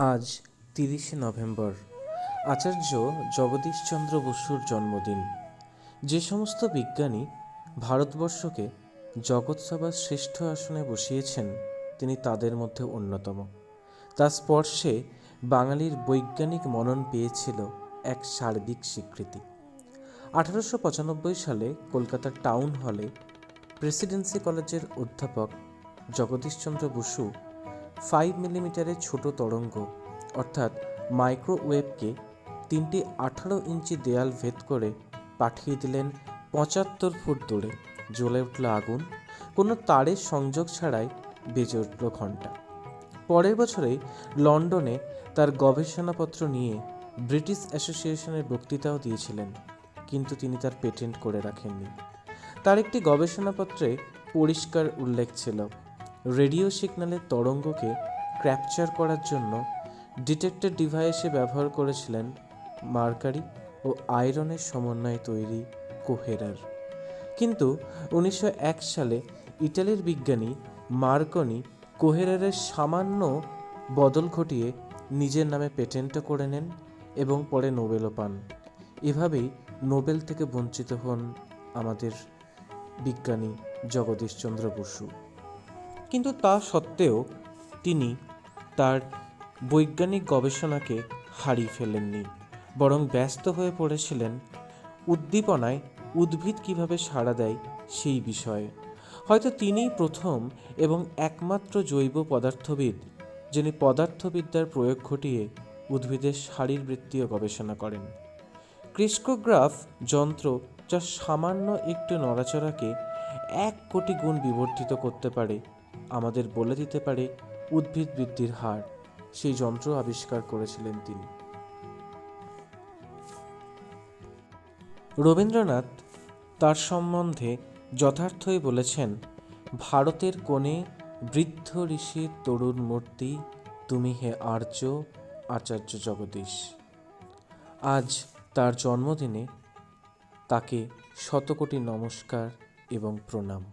আজ তিরিশে নভেম্বর। আচার্য জগদীশচন্দ্র বসুর জন্মদিন। যে সমস্ত বিজ্ঞানী ভারতবর্ষকে জগৎসভার শ্রেষ্ঠ আসনে বসিয়েছেন, তিনি তাদের মধ্যে অন্যতম। তার স্পর্শে বাঙালির বৈজ্ঞানিক মনন পেয়েছিল এক সার্বিক স্বীকৃতি। আঠারোশো পঁচানব্বই সালে কলকাতার টাউন হলে প্রেসিডেন্সি কলেজের অধ্যাপক জগদীশচন্দ্র বসু ফাইভ মিলিমিটারের ছোট তরঙ্গ, অর্থাৎ মাইক্রোওয়েভকে তিনটি আঠারো ইঞ্চি দেয়াল ভেদ করে পাঠিয়ে দিলেন পঁচাত্তর ফুট দূরে, জ্বলে উঠল আগুন। কোনো তারের সংযোগ ছাড়াই বেজে উঠল ঘণ্টা। পরের বছরে লন্ডনে তার গবেষণাপত্র নিয়ে ব্রিটিশ অ্যাসোসিয়েশনের বক্তৃতাও দিয়েছিলেন, কিন্তু তিনি তার পেটেন্ট করে রাখেননি। তার একটি গবেষণাপত্রে পরিষ্কার উল্লেখ ছিল রেডিও সিগন্যালের তরঙ্গকে ক্যাপচার করার জন্য ডিটেক্টর ডিভাইসে ব্যবহার করেছিলেন মার্কারি ও আয়রনের সমন্বয়ে তৈরি কোহেরার। কিন্তু উনিশশো এক সালে ইটালির বিজ্ঞানী মার্কনি কোহেরারের সামান্য বদল ঘটিয়ে নিজের নামে পেটেন্টও করে নেন এবং পরে নোবেলও পান। এভাবেই নোবেল থেকে বঞ্চিত হন আমাদের বিজ্ঞানী জগদীশচন্দ্র বসু। কিন্তু তা সত্ত্বেও তিনি তার বৈজ্ঞানিক গবেষণাকে হারিয়ে ফেলেননি, বরং ব্যস্ত হয়ে পড়েছিলেন। উদ্দীপনায় উদ্ভিদ কীভাবে সাড়া দেয় সেই বিষয়ে। হয়তো তিনিই প্রথম এবং একমাত্র জৈব পদার্থবিদ যিনি পদার্থবিদ্যার প্রয়োগ ঘটিয়ে উদ্ভিদের শারীরবৃত্তীয় গবেষণা করেন। ক্রিস্কোগ্রাফ যন্ত্র যা সামান্য একটু নড়াচড়াকে এক কোটি গুণ বিবর্ধিত করতে পারে আমাদের বলে দিতে পারে উদ্ভিদ বৃদ্ধির হার। সেই যন্ত্র আবিষ্কার করেছিলেন তিনি। রবীন্দ্রনাথ তার সম্বন্ধে যথার্থই বলেছেন, ভারতের কোণে বৃদ্ধ ঋষির তরুণ মূর্তি, তুমি হে আর্য আচার্য জগদীশ। আজ তার জন্মদিনে তাকে শতকোটি নমস্কার এবং প্রণাম।